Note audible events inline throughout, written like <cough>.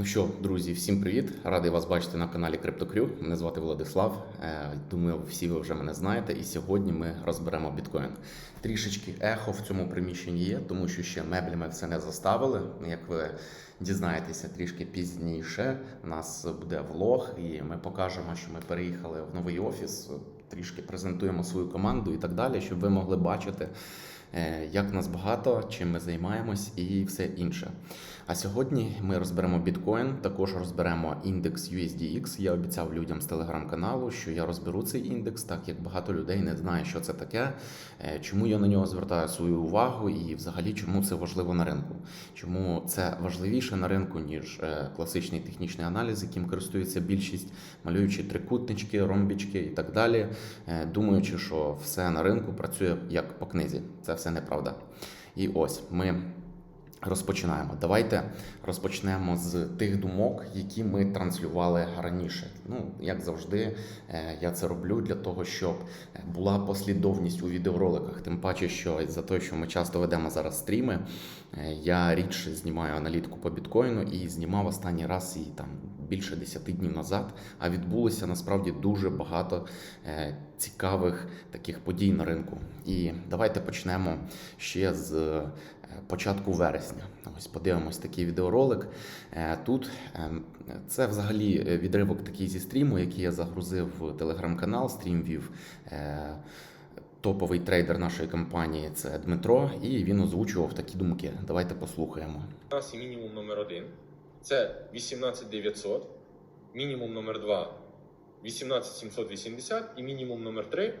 Ну що, друзі, всім привіт! Радий вас бачити на каналі CryptoCrew. Мене звати Владислав. Е, Думаю, всі ви вже мене знаєте. І сьогодні ми розберемо біткоін. Трішечки ехо в цьому приміщенні є, тому що ще меблями все не заставили. Як ви дізнаєтеся трішки пізніше, у нас буде влог, і ми покажемо, що ми переїхали в новий офіс. Трішки презентуємо свою команду і так далі, щоб ви могли бачити, як нас багато, чим ми займаємось і все інше. А сьогодні ми розберемо біткоін, також розберемо індекс USDX. Я обіцяв людям з телеграм-каналу, що я розберу цей індекс, так як багато людей не знає, що це таке, е, чому я на нього звертаю свою увагу, і взагалі чому це важливо на ринку. Чому це важливіше на ринку, ніж е, класичний технічний аналіз, яким користується більшість, малюючи трикутнички, ромбічки і так далі, е, думаючи, що все на ринку працює як по книзі. Це все неправда. І ось ми. Розпочинаємо. Давайте розпочнемо з тих думок, які ми транслювали раніше. Ну, як завжди, е, я це роблю для того, щоб була послідовність у відеороликах. Тим паче, що за те, що ми часто ведемо зараз стріми, е, я рідше знімаю аналітику по біткоїну і знімав останній раз її там більше 10 днів назад. А відбулося насправді дуже багато е, цікавих таких подій на ринку. І давайте почнемо ще з е, початку вересня. Ось подивимось такий відеоролик. Е, Тут е, це взагалі е, відривок такий зі стріму, який я загрузив в телеграм-канал. Стрім вів. Топовий трейдер нашої компанії це Дмитро, і він озвучував такі думки. Давайте послухаємо. У нас є мінімум номер один. Це 18900, мінімум номер 2 18780 і мінімум номер 3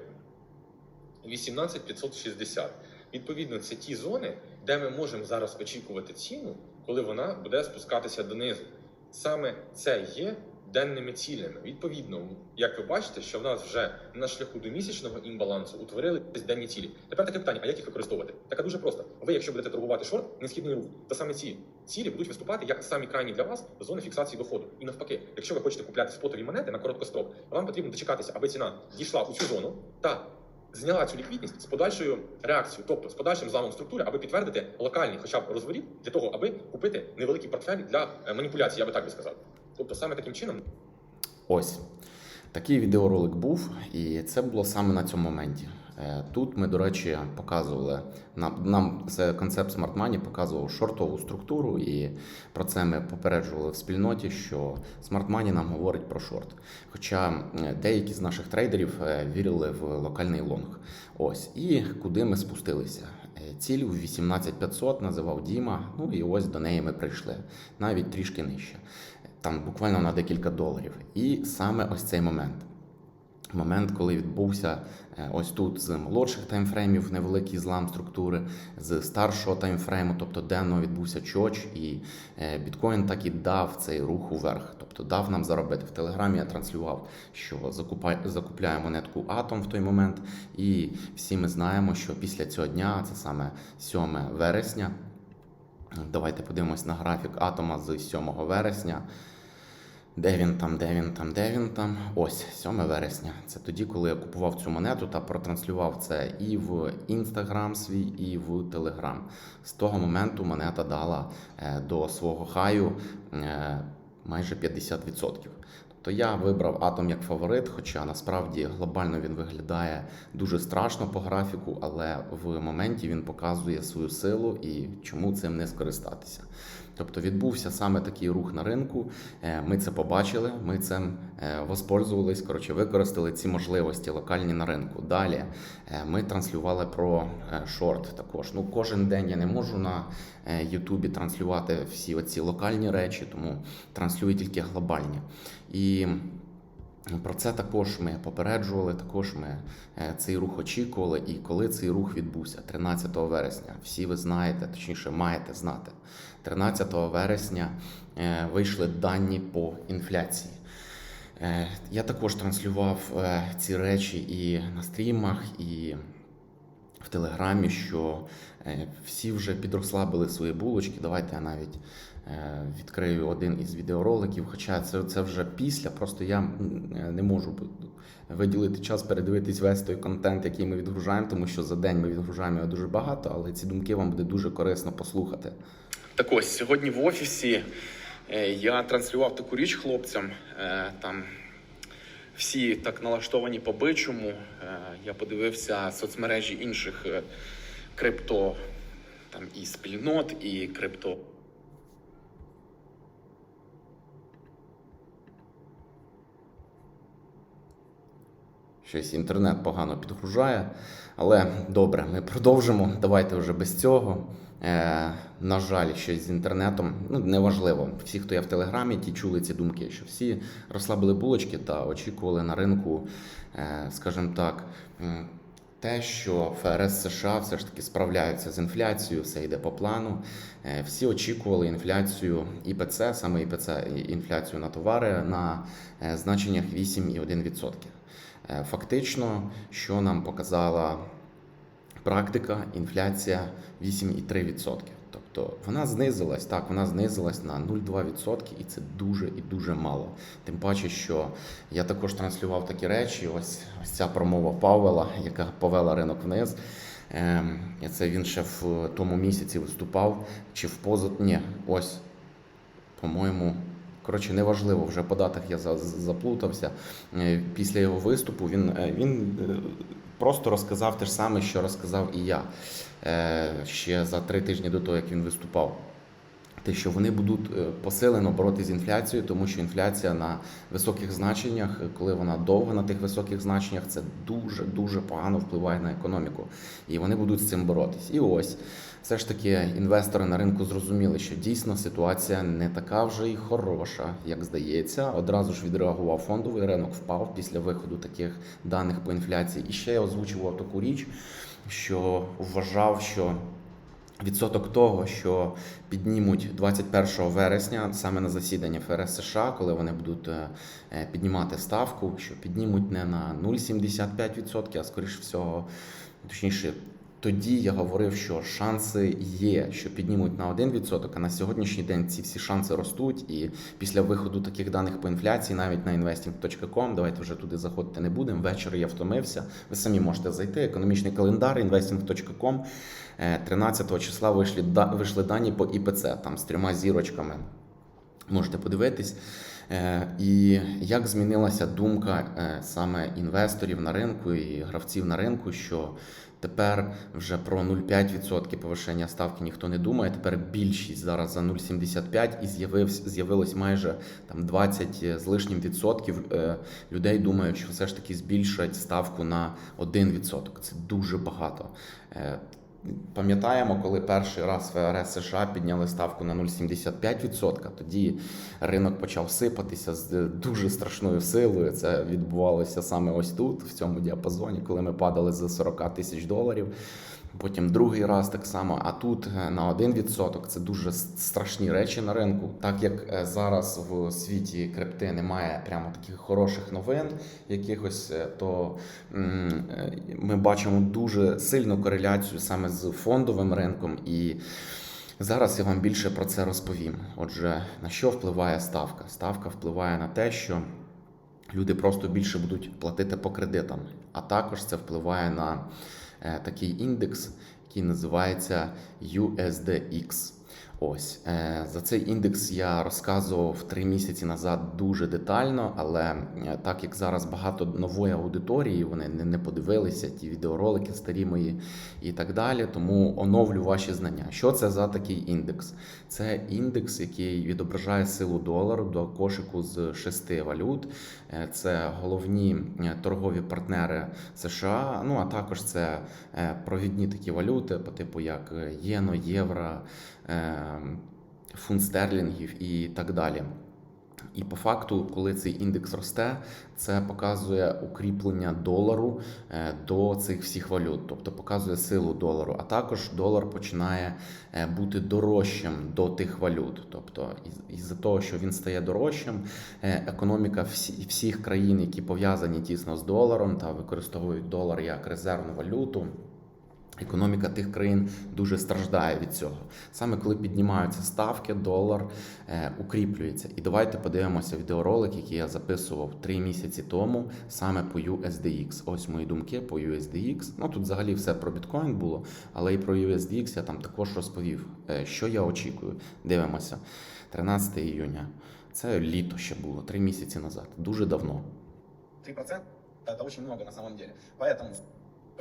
18560. Відповідно, це ті зони, де ми можемо зараз очікувати ціну, коли вона буде спускатися донизу. Саме це є денними цілями. Відповідно, як ви бачите, що в нас вже на шляху до місячного імбалансу утворились денні цілі. Тепер таке питання: а як їх використовувати? Так дуже просто. Ви, якщо будете торгувати шорт, несхідний рух, то саме ці цілі будуть виступати як самі крайні для вас зони фіксації доходу. І навпаки, якщо ви хочете купляти спотові монети на короткострок, вам потрібно дочекатися, аби ціна дійшла у цю зону та зняла цю ліквідність з подальшою реакцією, тобто з подальшим зламом структури, аби підтвердити локальний, хоча б розворіт для того, аби купити невеликий портфель для е, маніпуляції, я би так би сказав. Тобто саме таким чином Ось такий відеоролик був, і це було саме на цьому моменті. Е, Тут ми, до речі, показували нам, нам це концепт Smart Money показував шортову структуру, і про це ми попереджували в спільноті, що Smart Money нам говорить про шорт. Хоча деякі з наших трейдерів е, вірили в локальний лонг. Ось і куди ми спустилися. Е, Ціль у 18500 називав Діма. Ну і ось до неї ми прийшли, навіть трішки нижче. Там буквально на декілька доларів. І саме ось цей момент. Момент, коли відбувся е, ось тут з молодших таймфреймів невеликий злам структури, з старшого таймфрейму, тобто денного відбувся чоч, і е, біткоін так і дав цей рух уверх, тобто дав нам заробити. В телеграмі я транслював, що закупляє монетку Атом в той момент. І всі ми знаємо, що після цього дня, це саме 7 вересня. Давайте подивимось на графік атома з 7 вересня. Де він там, де він там, де він там. Ось 7 вересня. Це тоді, коли я купував цю монету та протранслював це і в інстаграм свій, і в Телеграм. З того моменту монета дала е, до свого хаю е, майже 50%. Тобто я вибрав атом як фаворит, хоча насправді глобально він виглядає дуже страшно по графіку, але в моменті він показує свою силу і чому цим не скористатися. Тобто відбувся саме такий рух на ринку. е, Ми це побачили, ми цим е, воспользувались, коротше, використали ці можливості локальні на ринку. Далі е, ми транслювали про шорт також. Ну, кожен день я не можу на Ютубі транслювати всі оці локальні речі, тому транслюю тільки глобальні. І про це також ми попереджували, також ми е, цей рух очікували. І коли цей рух відбувся 13 вересня, всі ви знаєте, точніше, маєте знати. 13 вересня е, вийшли дані по інфляції. Е, Я також транслював ці речі і на стрімах, і в Телеграмі, що всі вже підрослабили свої булочки. Давайте я навіть відкрию один із відеороликів. Хоча це, це вже після, просто я е, не можу виділити час передивитись весь той контент, який ми відгружаємо, тому що за день ми відгружаємо його дуже багато, але ці думки вам буде дуже корисно послухати. Так ось сьогодні в офісі Е, Я транслював таку річ хлопцям. е, Там всі так налаштовані по бичому. Е, Я подивився соцмережі інших е, крипто там і спільнот, і крипто. Щось інтернет погано підгружає. Але добре, ми продовжимо. Давайте вже без цього. Е, на жаль, щось з інтернетом. Ну, неважливо. Всі, хто є в Телеграмі, ті чули ці думки, що всі розслабили булочки та очікували на ринку, е, скажімо так, те, що ФРС США все ж таки справляються з інфляцією, все йде по плану. Е, Всі очікували інфляцію ІПЦ, саме ІПЦ, інфляцію на товари на е, значеннях 8,1%. Е, Фактично, що нам показала практика, інфляція 8,3%. Тобто вона знизилась, так, вона знизилась на 0,2%, і це дуже і дуже мало. Тим паче, що я також транслював такі речі. Ось, ось ця промова Павела, яка повела ринок вниз. Ем, це він ще в тому місяці виступав, чи в поза... Ні, ось, по-моєму, Коротше, неважливо, вже по датах я заплутався. Е, Після його виступу він, е, він е, просто розказав те ж саме, що розказав і я ще за три тижні до того, як він виступав. Те, що вони будуть посилено боротися з інфляцією, тому що інфляція на високих значеннях, коли вона довго на тих високих значеннях, це дуже дуже погано впливає на економіку, і вони будуть з цим боротись. І ось все ж таки інвестори на ринку зрозуміли, що дійсно ситуація не така вже й хороша, як здається. Одразу ж відреагував фондовий ринок, впав після виходу таких даних по інфляції. І ще я озвучував таку річ, що вважав, що відсоток того, що піднімуть 21 вересня саме на засідання ФРС США, коли вони будуть е, піднімати ставку, що піднімуть не на 0,75%, а скоріш всього, точніше. Тоді я говорив, що шанси є, що піднімуть на 1%, а на сьогоднішній день ці всі шанси ростуть. І після виходу таких даних по інфляції, навіть на investing.com, давайте вже туди заходити не будемо. Ввечері я втомився. Ви самі можете зайти. Економічний календар investing.com. Е, 13 числа вийшли, вийшли дані по ІПЦ, там з трьома зірочками. Можете подивитись. Е, І як змінилася думка е, саме інвесторів на ринку і гравців на ринку, що тепер вже про 0,5% повищення ставки ніхто не думає. Тепер більшість зараз за 0,75 і з'явився з'явилось майже там 20 з лишнім відсотків е, людей думають, що все ж таки збільшать ставку на 1%. Це дуже багато. Е, Пам'ятаємо, коли перший раз ФРС США підняли ставку на 0,75%, тоді ринок почав сипатися з дуже страшною силою. Це відбувалося саме ось тут, в цьому діапазоні, коли ми падали за 40 тисяч доларів. Потім другий раз так само. А тут е, на 1% це дуже страшні речі на ринку. Так як е, зараз в світі крипти немає прямо таких хороших новин, якихось, е, то ми бачимо дуже сильну кореляцію саме з фондовим ринком. І зараз я вам більше про це розповім. Отже, на що впливає ставка? Ставка впливає на те, що люди просто більше будуть платити по кредитам, а також це впливає на такий індекс, який називається USDX. Ось е, за цей індекс я розказував три місяці назад дуже детально, але е, так як зараз багато нової аудиторії, вони не, подивилися ті відеоролики старі мої і так далі. Тому оновлю ваші знання. Що це за такий індекс? Це індекс, який відображає силу долару до кошику з шести валют. Е, Це головні торгові партнери США. Ну а також це провідні такі валюти, по типу як єно, євро, фунт стерлінгів і так далі. І по факту, коли цей індекс росте, це показує укріплення долару е, до цих всіх валют, тобто показує силу долару. А також долар починає е, бути дорожчим до тих валют. Тобто, із- із-за того, що він стає дорожчим, е, економіка всі, всіх країн, які пов'язані тісно з доларом та використовують долар як резервну валюту. Економіка тих країн дуже страждає від цього. Саме коли піднімаються ставки, долар е, укріплюється. І давайте подивимося відеоролик, який я записував три місяці тому, саме по USDX. Ось мої думки по USDX. Ну тут взагалі все про біткоін було, але і про USDX я там також розповів, е, що я очікую. Дивимося. 13 іюня. Це літо ще було, три місяці назад. Дуже давно. 3% это очень много на самом деле. Поэтому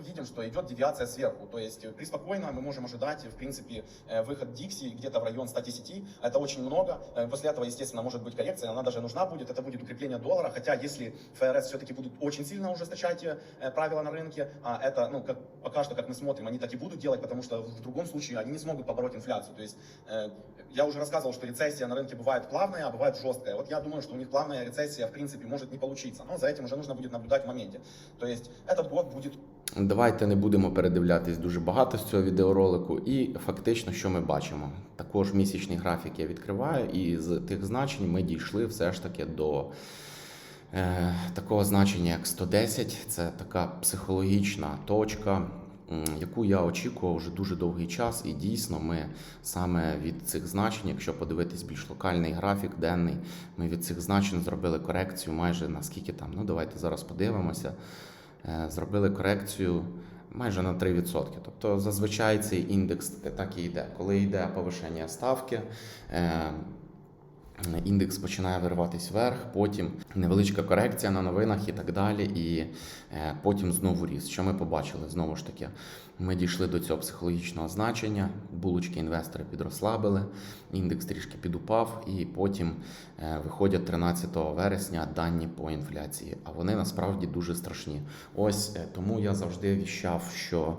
видим, что идет девиация сверху. То есть э, преспокойно мы можем ожидать, в принципе, э, выход Дикси где-то в район 110. Это очень много. Э, После этого, естественно, может быть коррекция. Она даже нужна будет. Это будет укрепление доллара. Хотя, если ФРС все-таки будут очень сильно ужесточать э, правила на рынке, а это, ну, как, пока что, как мы смотрим, они так и будут делать, потому что в другом случае они не смогут побороть инфляцию. То есть э, я уже рассказывал, что рецессия на рынке бывает плавная, а бывает жесткая. Вот я думаю, что у них плавная рецессия, в принципе, может не получиться. Но за этим уже нужно будет наблюдать в моменте. То есть этот год будет Давайте не будемо передивлятись дуже багато з цього відеоролику. І фактично, що ми бачимо? Також місячний графік я відкриваю, і з тих значень ми дійшли все ж таки до е, такого значення, як 110. Це така психологічна точка, яку я очікував вже дуже довгий час. І дійсно, ми саме від цих значень, якщо подивитись більш локальний графік денний, ми від цих значень зробили корекцію майже на скільки там. Ну, давайте зараз подивимося. Е, зробили корекцію майже на 3%. Тобто зазвичай цей індекс так і йде. Коли йде повишення ставки, е, індекс починає вириватись вверх, потім невеличка корекція на новинах і так далі. І е, потім знову ріст. Що ми побачили? Знову ж таки, ми дійшли до цього психологічного значення, булочки інвестори підрослабили, індекс трішки підупав, і потім е, виходять 13 вересня дані по інфляції. А вони насправді дуже страшні. Ось е, тому я завжди віщав, що.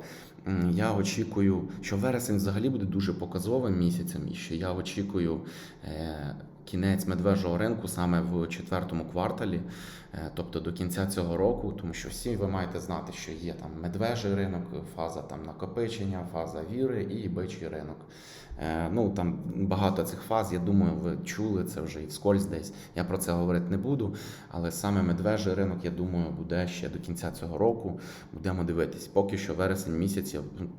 Я очікую, що вересень взагалі буде дуже показовим місяцем, і що я очікую кінець медвежого ринку саме в четвертому кварталі, е, тобто до кінця цього року, тому що всі ви маєте знати, що є там медвежий ринок, фаза там накопичення, фаза віри і бичий ринок. Е, Ну там багато цих фаз. Я думаю, ви чули це вже і вскользь десь. Я про це говорити не буду. Але саме медвежий ринок, я думаю, буде ще до кінця цього року. Будемо дивитись. Поки що вересень місяць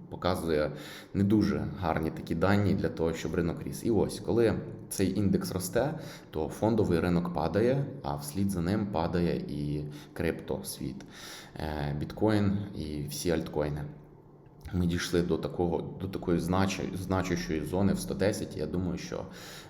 показує не дуже гарні такі дані для того, щоб ринок ріс. І ось коли цей індекс росте, то фондовий ринок падає, а вслід за ним падає і криптосвіт, е, біткоін і всі альткоїни. Ми дійшли до такого до такої значу- значущої зони в 110. Я думаю, що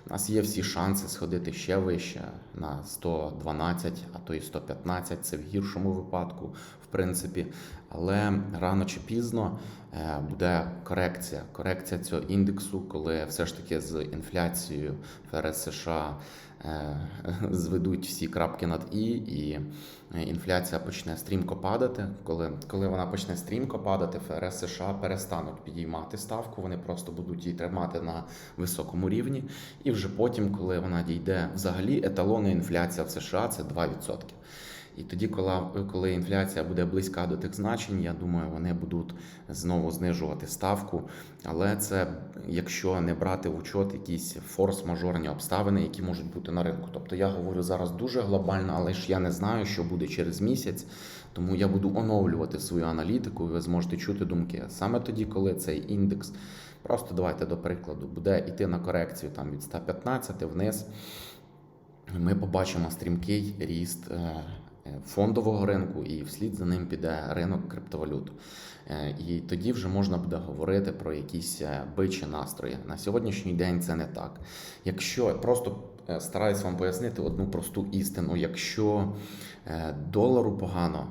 в нас є всі шанси сходити ще вище на 112, а то і 115. Це в гіршому випадку, в принципі. Але рано чи пізно е, буде корекція. Корекція цього індексу, коли все ж таки з інфляцією ФРС США <laughs> зведуть всі крапки над і, і е, інфляція почне стрімко падати. Коли, коли вона почне стрімко падати, ФРС США перестануть підіймати ставку, вони просто будуть її тримати на високому рівні. І вже потім, коли вона дійде взагалі, еталонна інфляція в США це 2%. І тоді, коли, коли інфляція буде близька до тих значень, я думаю, вони будуть знову знижувати ставку. Але це якщо не брати в учет якісь форс-мажорні обставини, які можуть бути на ринку. Тобто я говорю зараз дуже глобально, але ж я не знаю, що буде через місяць. Тому я буду оновлювати свою аналітику, ви зможете чути думки. Саме тоді, коли цей індекс, просто давайте до прикладу, буде йти на корекцію там від 115 вниз ми побачимо стрімкий ріст е, фондового ринку, і вслід за ним піде ринок криптовалют. Е, І тоді вже можна буде говорити про якісь е, бичі настрої. На сьогоднішній день це не так. Якщо просто е, стараюсь вам пояснити одну просту істину: якщо е, долару погано.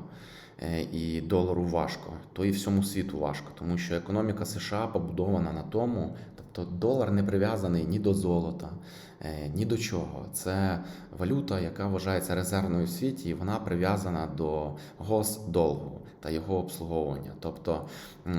е, І долару важко, то і всьому світу важко, тому що економіка США побудована на тому, тобто долар не прив'язаний ні до золота, е, ні до чого. Це валюта, яка вважається резервною в світі, і вона прив'язана до госдолгу та його обслуговування. Тобто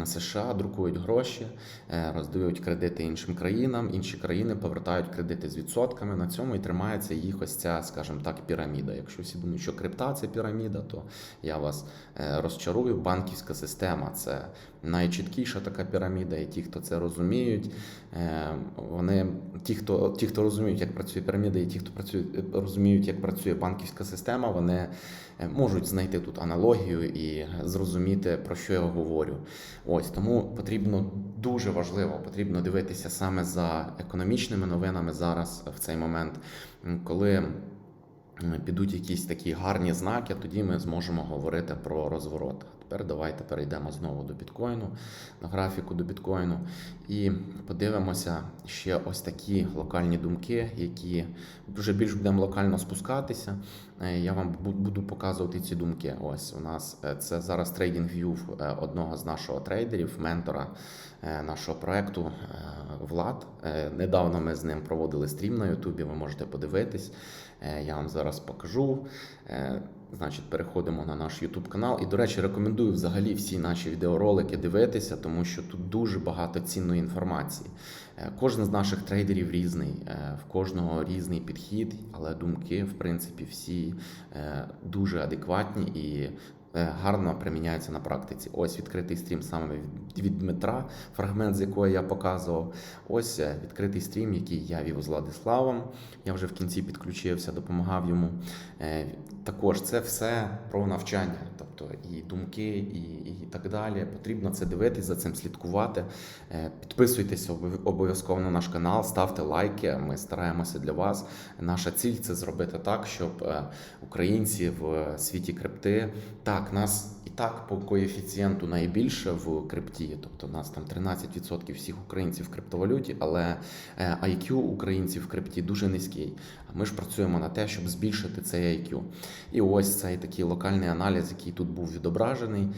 США друкують гроші, е, роздають кредити іншим країнам, інші країни повертають кредити з відсотками. На цьому і тримається їх ось ця, скажімо так, піраміда. Якщо всі думають, що крипта це піраміда, то я вас е, розчарую. Банківська система це найчіткіша така піраміда, і ті, хто це розуміють, е, вони ті, хто ті, хто розуміють, як працює піраміда, і ті, хто працює, розуміють, як працює банківська система, вони е, можуть знайти тут аналогію і зрозуміти, про що я говорю. Ось тому потрібно дуже важливо, потрібно дивитися саме за економічними новинами зараз в цей момент, коли підуть якісь такі гарні знаки, тоді ми зможемо говорити про розворот. Тепер давайте перейдемо знову до біткоїну, на графіку до біткоїну, і подивимося ще ось такі локальні думки, які вже більш будемо локально спускатися. Е, Я вам буду показувати ці думки. Ось у нас е, це зараз трейдинг в'ю одного з нашого трейдерів, ментора е, нашого проекту е, Влад. Е, Недавно ми з ним проводили стрім на Ютубі. Ви можете подивитись. Е, Я вам зараз покажу. Значить, переходимо на наш YouTube канал. І, до речі, рекомендую взагалі всі наші відеоролики дивитися, тому що тут дуже багато цінної інформації. Е, Кожен з наших трейдерів різний, е, в кожного різний підхід, але думки, в принципі, всі е, дуже адекватні і гарно приміняються на практиці. Ось відкритий стрім саме від- від Дмитра, фрагмент з якого я показував. Ось е, відкритий стрім, який я вів з Владиславом. Я вже в кінці підключився, допомагав йому. Е, Також це все про навчання, тобто і думки, і, і так далі. Потрібно це дивитись, за цим слідкувати. Е, Підписуйтесь обов'язково на наш канал, ставте лайки. Ми стараємося для вас. Наша ціль це зробити так, щоб е, українці в світі крипти так нас і так по коефіцієнту найбільше в крипті, тобто нас там 13% всіх українців в криптовалюті, але е, IQ українців в крипті дуже низький. А ми ж працюємо на те, щоб збільшити цей IQ. І ось цей такий локальний аналіз, який тут був відображений.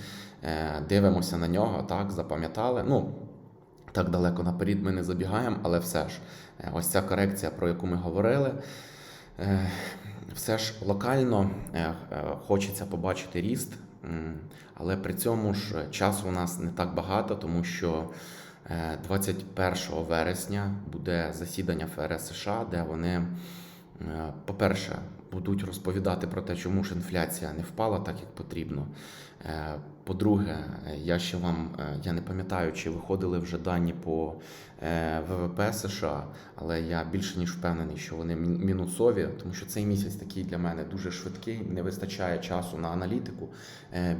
Е, Дивимося на нього, так, запам'ятали. Ну, так далеко наперед ми не забігаємо, але все ж, е, ось ця корекція, про яку ми говорили. е, Все ж локально хочеться побачити ріст, але при цьому ж часу у нас не так багато, тому що е, 21 вересня буде засідання ФРС США, де вони, по-перше, будуть розповідати про те, чому ж інфляція не впала так, як потрібно. Е, По-друге, я ще вам е, я не пам'ятаю, чи виходили вже дані по е, ВВП США, але я більше ніж впевнений, що вони мінусові, тому що цей місяць такий для мене дуже швидкий. Не вистачає часу на аналітику.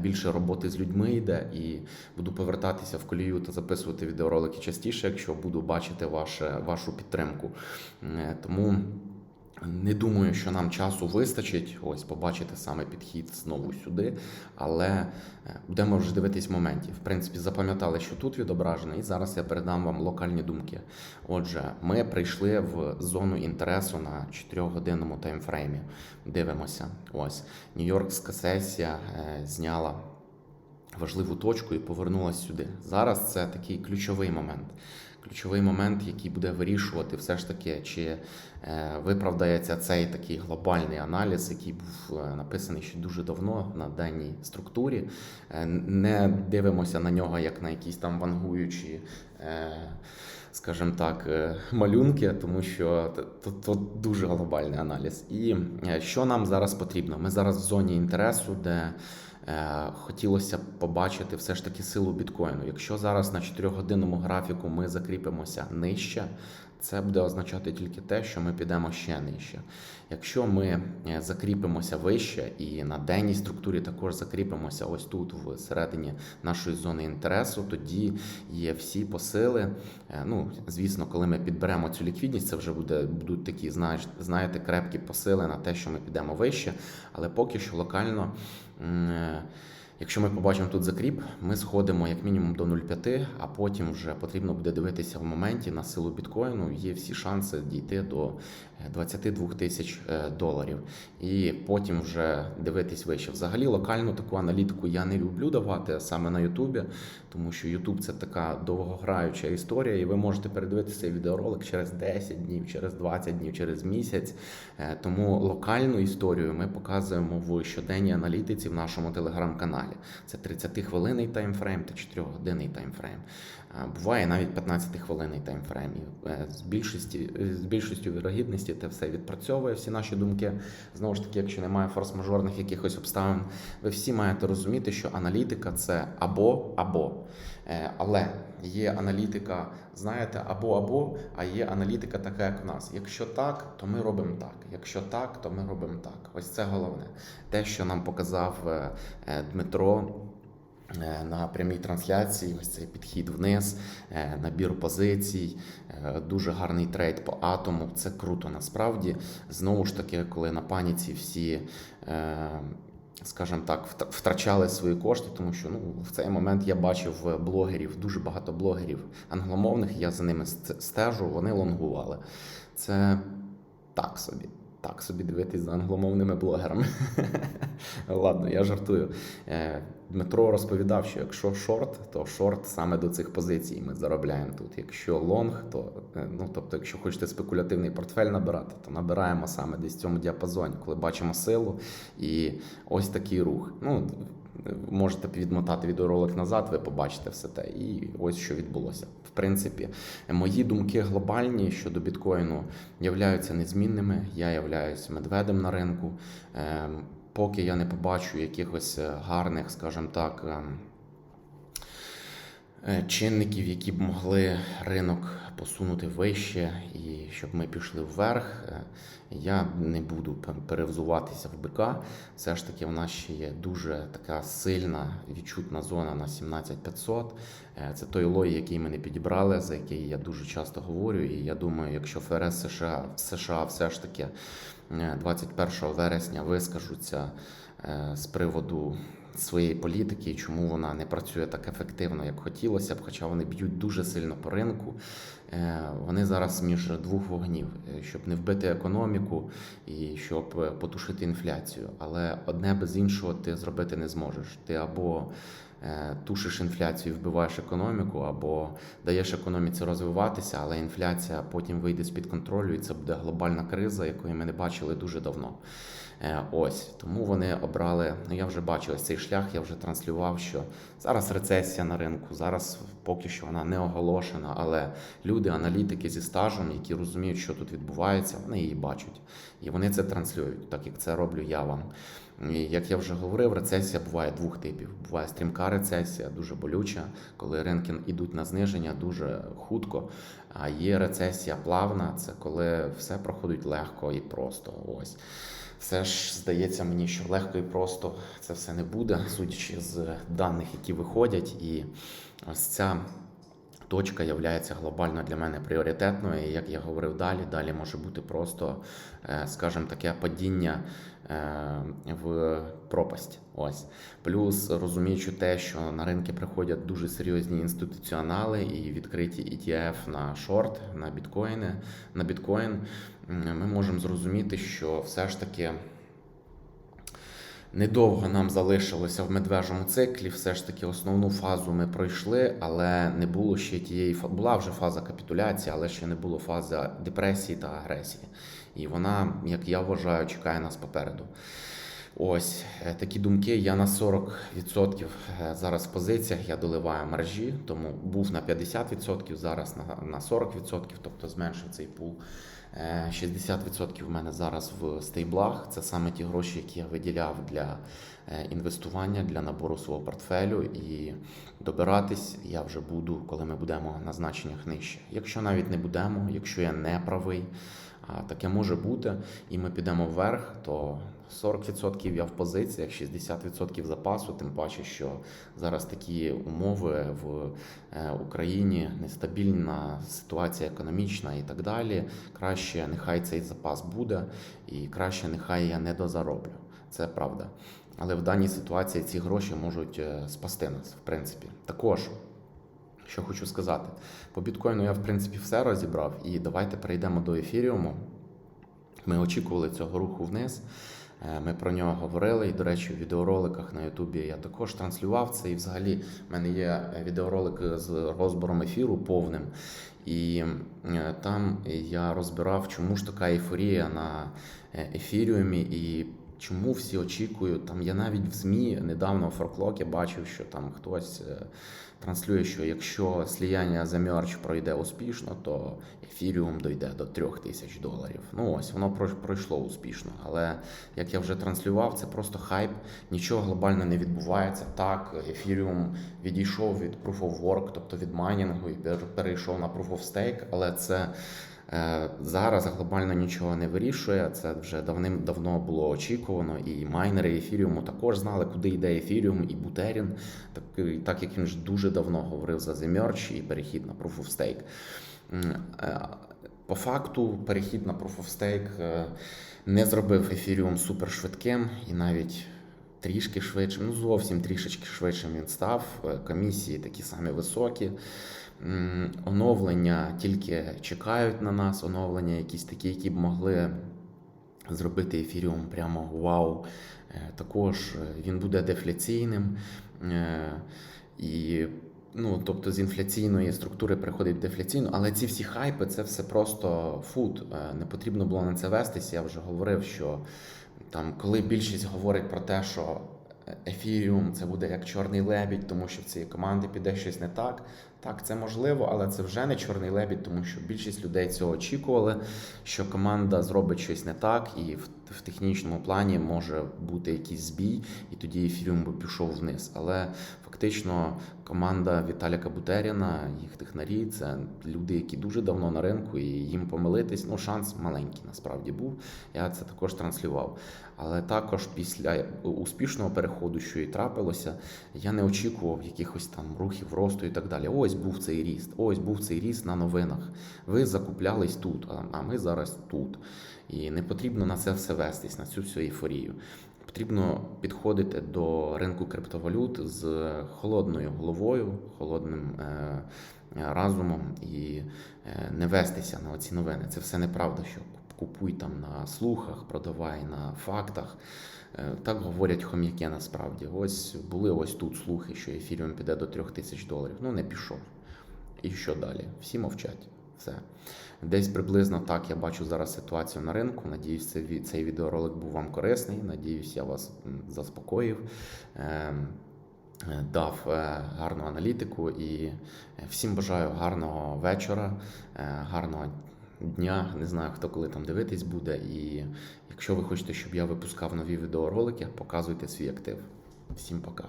Більше роботи з людьми йде, і буду повертатися в колію та записувати відеоролики частіше, якщо буду бачити ваше, вашу підтримку. Тому. Не думаю, що нам часу вистачить ось побачити саме підхід знову сюди, але е, будемо вже дивитись в моменті. В принципі, запам'ятали, що тут відображено, і зараз я передам вам локальні думки. Отже, ми прийшли в зону інтересу на 4-годинному таймфреймі. Дивимося. Ось Нью-Йоркська сесія е, зняла важливу точку і повернулася сюди. Зараз це такий ключовий момент. Ключовий момент, який буде вирішувати все ж таки, чи е, виправдається цей такий глобальний аналіз, який був е, написаний ще дуже давно на даній структурі. Е, Не дивимося на нього як на якісь там вангуючі. Скажімо так, малюнки, тому що це дуже глобальний аналіз. І що нам зараз потрібно? Ми зараз в зоні інтересу, де Хотілося б побачити все ж таки силу біткоїну. Якщо зараз на 4-годинному графіку ми закріпимося нижче, це буде означати тільки те, що ми підемо ще нижче. Якщо ми е, закріпимося вище і на денній структурі також закріпимося ось тут, в середині нашої зони інтересу, тоді є всі посили. Е, Ну, звісно, коли ми підберемо цю ліквідність, це вже буде будуть такі, знаєте, крепкі посили на те, що ми підемо вище. Але поки що локально. Е, Якщо ми побачимо тут закріп, ми сходимо як мінімум до 0,5, а потім вже потрібно буде дивитися в моменті на силу біткоїну. Є всі шанси дійти до е, 22 тисяч е, доларів, і потім вже дивитись вище. Взагалі, локальну таку аналітику я не люблю давати саме на Ютубі, тому що Ютуб це така довгограюча історія, і ви можете передивитися відеоролик через 10 днів, через 20 днів, через місяць. Е, Тому локальну історію ми показуємо в щоденній аналітиці в нашому телеграм-каналі. Це 30-хвилинний таймфрейм та 4-годинний таймфрейм. Буває навіть 15-хвилинний таймфрейм. І, е, З більшості е, з більшістю вірогідності це все відпрацьовує всі наші думки. Знову ж таки, якщо немає форс-мажорних якихось обставин, ви всі маєте розуміти, що аналітика це або або. Е, Але є аналітика, знаєте, або або, а є аналітика така, як у нас. Якщо так, то ми робимо так. Якщо так, то ми робимо так. Ось це головне. Те, що нам показав Дмитро. Е, На прямій трансляції, ось цей підхід вниз, е, набір позицій, е, дуже гарний трейд по атому. Це круто насправді. Знову ж таки, коли на паніці всі, скажімо так, втр- втрачали свої кошти, тому що ну, в цей момент я бачив блогерів, дуже багато блогерів англомовних. Я за ними стежу, вони лонгували. Це так собі. Так собі дивитись за англомовними блогерами. <laughs> Ладно, я жартую. Дмитро розповідав, що якщо шорт, то шорт саме до цих позицій ми заробляємо тут. Якщо лонг, то е, ну тобто, якщо хочете спекулятивний портфель набирати, то набираємо саме десь в цьому діапазоні, коли бачимо силу і ось такий рух. Ну можете відмотати відеоролик назад, ви побачите все те. І ось що відбулося. В принципі, мої думки глобальні щодо біткоїну являються незмінними. Я являюсь медведем на ринку. Поки я не побачу якихось е, гарних, скажімо так, ем, е, чинників, які б могли ринок посунути вище і щоб ми пішли вверх, е, я не буду перевзуватися в БК. Все ж таки, в нас ще є дуже така сильна відчутна зона на 17500. Е, Це той лой, який ми не підібрали, за який я дуже часто говорю. І я думаю, якщо ФРС США, США все ж таки е, 21 вересня вискажуться е, з приводу своєї політики, і чому вона не працює так ефективно, як хотілося б, хоча вони б'ють дуже сильно по ринку. Е, Вони зараз між двох вогнів, е, щоб не вбити економіку і щоб е, потушити інфляцію. Але одне без іншого ти зробити не зможеш. Ти або е, тушиш інфляцію, вбиваєш економіку, або даєш економіці розвиватися, але інфляція потім вийде з-під контролю, і це буде глобальна криза, якої ми не бачили дуже давно. Е, Ось тому вони обрали. Ну я вже бачив цей шлях. Я вже транслював, що зараз рецесія на ринку, зараз поки що вона не оголошена, але люди, аналітики зі стажем, які розуміють, що тут відбувається, вони її бачать, і вони це транслюють, так як це роблю я вам. Як я вже говорив, рецесія буває двох типів. Буває стрімка рецесія, дуже болюча, коли ринки йдуть на зниження дуже хутко. А є рецесія плавна, це коли все проходить легко і просто. Ось. Все ж здається мені, що легко і просто це все не буде, <laughs> судячи з даних, які виходять, і ось ця точка є глобально для мене пріоритетною. І як я говорив далі, далі може бути просто, е, скажімо, таке падіння в пропасть. Ось плюс розуміючи те, що на ринки приходять дуже серйозні інституціонали і відкриті ETF на шорт, на біткоїни, на біткоін, ми можемо зрозуміти, що все ж таки. Недовго нам залишилося в медвежому циклі. Все ж таки, основну фазу ми пройшли, але не було ще тієї була вже фаза капітуляції, але ще не було фази депресії та агресії. І вона, як я вважаю, чекає нас попереду. Ось е, такі думки. Я на 40% е, зараз в позиціях. Я доливаю маржі, тому був на 50%, зараз на 40%, тобто зменшив цей пул. Е, 60% в мене зараз в стейблах. Це саме ті гроші, які я виділяв для е, інвестування, для набору свого портфелю. І добиратись я вже буду, коли ми будемо на значеннях нижче. Якщо навіть не будемо, якщо я не правий, а таке може бути, і ми підемо вверх, то 40% я в позиціях, 60% запасу, тим паче, що зараз такі умови в е, Україні, нестабільна ситуація економічна і так далі. Краще нехай цей запас буде, і краще нехай я не дозароблю. Це правда. Але в даній ситуації ці гроші можуть е, спасти нас, в принципі. Також. Що хочу сказати, по біткоїну я в принципі все розібрав, і давайте перейдемо до ефіріуму. Ми очікували цього руху вниз. Е, Ми про нього говорили. І, до речі, в відеороликах на Ютубі я також транслював це. І взагалі в мене є відеоролик з розбором ефіру повним. І е, там я розбирав, чому ж така ейфорія на е, ефіріумі і чому всі очікують. Там я навіть в ЗМІ недавно в Форклокі бачив, що там хтось е, транслює, що якщо сліяння за мерч пройде успішно, то ефіріум дойде до 3000 тисяч доларів. Ну ось воно пройш- пройшло успішно. Але як я вже транслював, це просто хайп, нічого глобально не відбувається. Так, ефіріум відійшов від Proof of Work, тобто від майнінгу, і пер- перейшов на Proof of Stake, але це. Е, Зараз глобально нічого не вирішує. Це вже давним-давно було очікувано. І майнери ефіріуму також знали, куди йде ефіріум і Бутерін, так, як він ж дуже давно говорив за Merge і перехід на Proof of Stake. Е, По факту, перехід на Proof of Stake е, не зробив ефіріум супершвидким і навіть. Трішки швидшим, ну зовсім трішечки швидшим він став. Комісії такі самі високі. Оновлення тільки чекають на нас, оновлення якісь такі, які б могли зробити ефіріум прямо вау. Е, Також е, він буде дефляційним. е, І, ну, тобто з інфляційної структури переходить в дефляційну, але ці всі хайпи це все просто фуд. Не потрібно було на це вестися. Я вже говорив, що там, коли більшість говорить про те, що Ефіріум це буде як чорний лебідь, тому що в цієї команди піде щось не так. Так, це можливо, але це вже не чорний лебідь, тому що більшість людей цього очікували, що команда зробить щось не так, і в, в технічному плані може бути якийсь збій, і тоді ефіріум би пішов вниз. Але фактично команда Віталіка Бутеріна, їх технарі, це люди, які дуже давно на ринку, і їм помилитись, ну шанс маленький насправді був. Я це також транслював. Але також після успішного переходу, що і трапилося, я не очікував якихось там рухів росту і так далі. Ось був цей ріст, ось був цей ріст на новинах. Ви закуплялись тут, а- ми зараз тут. І не потрібно на це все вестись, на цю всю ейфорію. Потрібно підходити до ринку криптовалют з холодною головою, холодним е, разумом і е, не вестися на оці новини. Це все неправда, що купуй там на слухах, продавай на фактах. Е, Так говорять хом'яки насправді. Ось були ось тут слухи, що ефіріум піде до трьох тисяч доларів. Ну не пішов. І що далі? Всі мовчать. Все. Десь приблизно так я бачу зараз ситуацію на ринку. Надіюсь, цей, відеоролик був вам корисний. Надіюсь, я вас заспокоїв. Ем, е, Дав е, гарну аналітику і всім бажаю гарного вечора, е, гарного дня. Не знаю, хто коли там дивитись буде. І якщо ви хочете, щоб я випускав нові відеоролики, показуйте свій актив. Всім пока.